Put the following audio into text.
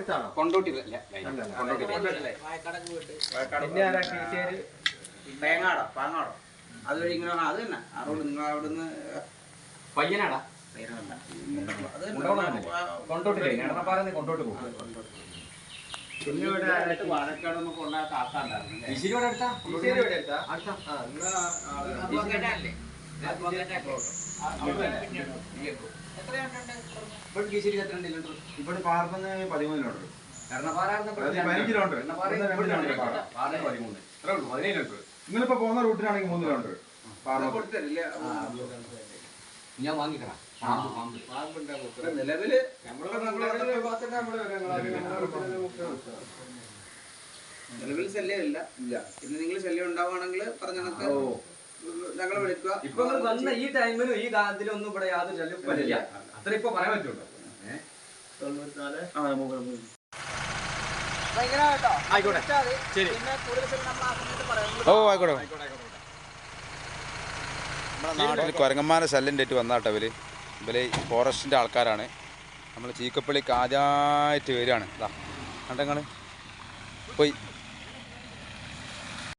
എടുത്താണോ കൊണ്ടോട്ടി പിന്നെ ആരാ കീശേരി തേങ്ങാടോ പാങ്ങാടോ? അതുവഴി ഇങ്ങനെ അത് തന്നെ. ആ റോഡ് നിങ്ങൾ അവിടുന്ന് പയ്യനാടാ? കൊണ്ടോട്ടില്ലേ? കൊണ്ടോട്ട്. പോകും. പിന്നെ ഇവിടെ ആരാ കീ- വാഴക്കാടൊന്നും കൊണ്ടാ കാക്കാണ്ടായിരുന്നു ഇശിരി ഇവിടെ അടുത്താ കീശേരി ഇവിടെ എടുത്താ അടുത്താ ആ എന്നാ ആ, ആ, ഇവിടെ കീശിരി എത്ര ലിറ്റർ ഇവിടെ പാർന്ന് പതിമൂന്ന് എറണാപാറ പതിനഞ്ച് പാറ പതിമൂന്ന്. ഉള്ളൂ പതിനേഴ് ലിറ്റർ നിങ്ങളിപ്പോ പോകുന്ന റൂട്ടിനാണെങ്കിൽ മൂന്ന് കൊടുത്തരില്ല? ഞാൻ വാങ്ങിക്കണം നിലവിൽ നിലവിൽ ശല്യമില്ല ഇല്ല. ഇന്ന് നിങ്ങൾ ശല്യം ഉണ്ടാവുകയാണെങ്കിൽ പറഞ്ഞ കണക്ക് വിളിക്കുക. ഇപ്പൊ നിങ്ങൾ വന്ന ഈ ടൈമിലും ഈ കാലത്തിലും ഒന്നും ഇവിടെ യാതൊരു വരില്ല അത്ര ഇപ്പൊ പറയാൻ പറ്റുള്ളൂ. ആയിക്കോട്ടെ. ശരി. ഓ ആയിക്കോട്ടെ. നമ്മുടെ നാട്ടിൽ കുരങ്ങന്മാരെ ശല്യം തെറ്റി വന്നാട്ടോ ഇവർ. ഇവർ ഫോറസ്റ്റിന്റെ ആൾക്കാരാണ്. നമ്മൾ ചീക്കപ്പള്ളിക്ക് ആദ്യമായിട്ട് വരികയാണ്. ഇതാ കണ്ടങ്ങൾ പോയി.